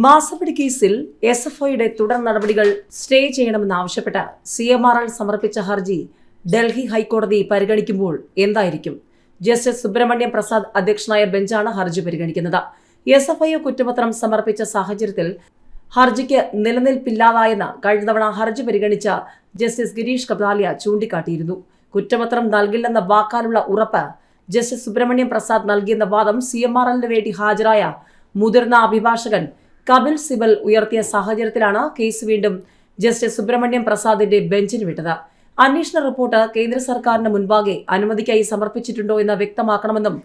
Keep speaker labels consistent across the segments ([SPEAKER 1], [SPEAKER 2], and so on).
[SPEAKER 1] മാസപ്പടി കേസിൽ S F ഐയുടെ തുടർ നടപടികൾ സ്റ്റേ ചെയ്യണമെന്നാവശ്യപ്പെട്ട് സി എം ആർ എൽ സമർപ്പിച്ച ഹർജി ഡൽഹി ഹൈക്കോടതി പരിഗണിക്കുമ്പോൾ എന്തായിരിക്കും? ജസ്റ്റിസ് സുബ്രഹ്മണ്യം പ്രസാദ് അധ്യക്ഷനായ ബെഞ്ചാണ് ഹർജി പരിഗണിക്കുന്നത്. എസ് എഫ് ഐ കുറ്റപത്രം സമർപ്പിച്ച സാഹചര്യത്തിൽ ഹർജിക്ക് നിലനിൽപ്പില്ലാതായെന്ന് കഴിഞ്ഞ തവണ ഹർജി പരിഗണിച്ച ജസ്റ്റിസ് ഗിരീഷ് കപാലിയ ചൂണ്ടിക്കാട്ടിയിരുന്നു. കുറ്റപത്രം നൽകില്ലെന്ന വാക്കാലുള്ള ഉറപ്പ് ജസ്റ്റിസ് സുബ്രഹ്മണ്യം പ്രസാദ് നൽകിയെന്ന വാദം സി എം ആർ എല്ലിന് വേണ്ടി ഹാജരായ മുതിർന്ന അഭിഭാഷകൻ കപിൽ സിബൽ ഉയർത്തിയ സാഹചര്യത്തിലാണ് കേസ് വീണ്ടും ജസ്റ്റിസ് സുബ്രഹ്മണ്യം പ്രസാദിന്റെ ബെഞ്ചിന് വിട്ടത്. അന്വേഷണ റിപ്പോർട്ട് കേന്ദ്ര സർക്കാരിന് മുൻപാകെ അനുമതിക്കായി സമർപ്പിച്ചിട്ടുണ്ടോ എന്ന് വ്യക്തമാക്കണമെന്നും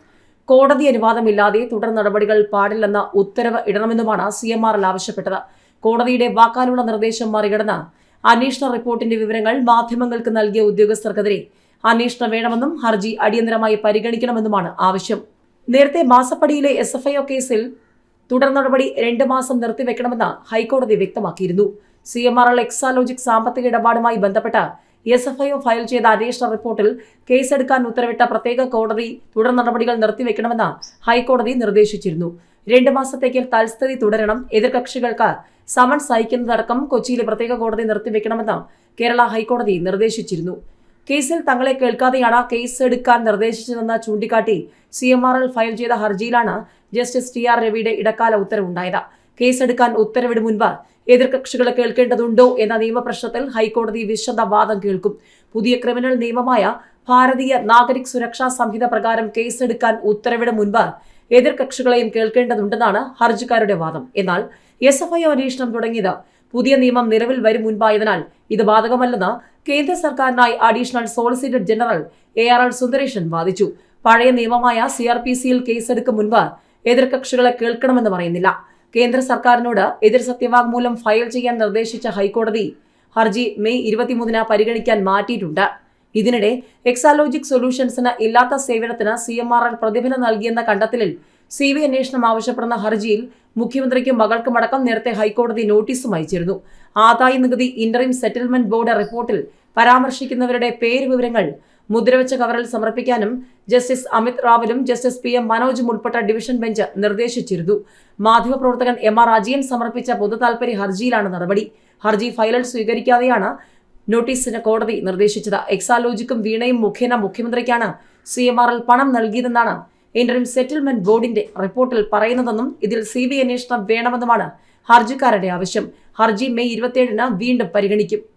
[SPEAKER 1] കോടതി അനുവാദമില്ലാതെ തുടർ നടപടികൾ പാടില്ലെന്ന ഉത്തരവ് ഇടണമെന്നുമാണ് സി എം ആറിൽ ആവശ്യപ്പെട്ടത്. കോടതിയുടെ വാക്കാലുള്ള നിർദ്ദേശം മറികടന്ന് അന്വേഷണ റിപ്പോർട്ടിന്റെ വിവരങ്ങൾ മാധ്യമങ്ങൾക്ക് നൽകിയ ഉദ്യോഗസ്ഥർക്കെതിരെ അന്വേഷണം വേണമെന്നും ഹർജി അടിയന്തരമായി പരിഗണിക്കണമെന്നുമാണ് ആവശ്യം. നേരത്തെ മാസപ്പടിയിലെ എസ് കേസിൽ തുടർ നടപടി രണ്ട് മാസം നിർത്തിവെക്കണമെന്ന് ഹൈക്കോടതി വ്യക്തമാക്കിയിരുന്നു. C M R L Exalogic സാമ്പത്തിക ഇടപാടുമായി ബന്ധപ്പെട്ട S F I O file ചെയ്ത അന്വേഷണ റിപ്പോർട്ടിൽ കേസെടുക്കാൻ ഉത്തരവിട്ട പ്രത്യേക കോടതി തുടർ നടപടികൾ നിർത്തിവെക്കണമെന്ന് ഹൈക്കോടതി നിർദ്ദേശിച്ചിരുന്നു. രണ്ട് മാസത്തേക്ക് തൽസ്ഥിതി തുടരണം. എതിർകക്ഷികൾക്ക് സമൻസ് അയക്കുന്നതടക്കം കൊച്ചിയിലെ പ്രത്യേക കോടതി നിർത്തിവെക്കണമെന്ന് കേരള ഹൈക്കോടതി നിർദ്ദേശിച്ചിരുന്നു. കേസിൽ തങ്ങളെ കേൾക്കാതെയാണ് കേസ് എടുക്കാൻ നിർദ്ദേശിച്ചതെന്ന് ചൂണ്ടിക്കാട്ടി C M R L file ചെയ്ത ഹർജിയിലാണ് ജസ്റ്റിസ് ടി ആർ രവിയുടെ ഇടക്കാല ഉത്തരവുണ്ടായത്. കേസെടുക്കാൻ ഉത്തരവിടും മുൻപ് എതിർകക്ഷികളെ കേൾക്കേണ്ടതുണ്ടോ എന്ന നിയമപ്രശ്നത്തിൽ ഹൈക്കോടതി വിശദ വാദം കേൾക്കും. പുതിയ ക്രിമിനൽ നിയമമായ ഭാരതീയ നാഗരിക് സുരക്ഷാ സംഹിത പ്രകാരം കേസെടുക്കാൻ ഉത്തരവിടും മുൻപ് എതിർകക്ഷികളെയും കേൾക്കേണ്ടതുണ്ടെന്നാണ് ഹർജിക്കാരുടെ വാദം. എന്നാൽ എസ് എഫ് ഐ അന്വേഷണം തുടങ്ങിയത് പുതിയ നിയമം നിലവിൽ വരും മുൻപായതിനാൽ ഇത് ബാധകമല്ലെന്ന് കേന്ദ്ര സർക്കാരിനായി additional solicitor general A R L Sundaresan വാദിച്ചു. പഴയ നിയമമായ സി ആർ പി സിയിൽ കേസെടുക്കും മുൻപ് എതിർകക്ഷികളെ കേൾക്കണമെന്ന് പറയുന്നില്ല. കേന്ദ്ര സർക്കാരിനോട് എതിർ സത്യവാങ്മൂലം ഫയൽ ചെയ്യാൻ നിർദ്ദേശിച്ച ഹൈക്കോടതി ഹർജി മെയ് ഇരുപത്തിമൂന്നിന് പരിഗണിക്കാൻ മാറ്റിയിട്ടുണ്ട്. ഇതിനിടെ എക്സാലോജിക് സൊല്യൂഷൻസിന് ഇല്ലാത്ത സേവനത്തിന് സി എം ആർ എൽ പ്രതിഫലം നൽകിയെന്ന കണ്ടെത്തലിൽ സി ബി അന്വേഷണം ആവശ്യപ്പെടുന്ന ഹർജിയിൽ മുഖ്യമന്ത്രിക്കും മകൾക്കുമടക്കം നേരത്തെ ഹൈക്കോടതി നോട്ടീസും അയച്ചിരുന്നു. ആദായ നികുതി ഇന്ററിം സെറ്റിൽമെന്റ് ബോർഡ് റിപ്പോർട്ടിൽ പരാമർശിക്കുന്നവരുടെ പേര് വിവരങ്ങൾ മുദ്രവെച്ച കവറിൽ സമർപ്പിക്കാനും ജസ്റ്റിസ് അമിത് റാവലും ജസ്റ്റിസ് പി എം മനോജും ഉൾപ്പെട്ട ഡിവിഷൻ ബെഞ്ച് നിർദ്ദേശിച്ചിരുന്നു. മാധ്യമപ്രവർത്തകൻ എം ആർ അജയൻ സമർപ്പിച്ച പൊതുതാൽപര്യ ഹർജിയിലാണ് നടപടി. ഹർജി ഫയലിൽ സ്വീകരിക്കാതെയാണ് നോട്ടീസിന് കോടതി നിർദ്ദേശിച്ചത്. എക്സാലോജിക്കും വീണയും മുഖേന മുഖ്യമന്ത്രിക്കാണ് സി എം ആറിൽ പണം നൽകിയതെന്നാണ് ഇന്ററിം സെറ്റിൽമെന്റ് ബോർഡിന്റെ റിപ്പോർട്ടിൽ പറയുന്നതെന്നും ഇതിൽ സി ബി അന്വേഷണം വേണമെന്നുമാണ് ഹർജിക്കാരുടെ ആവശ്യം. ഹർജി മെയ് ഇരുപത്തിയേഴിന് വീണ്ടും പരിഗണിക്കും.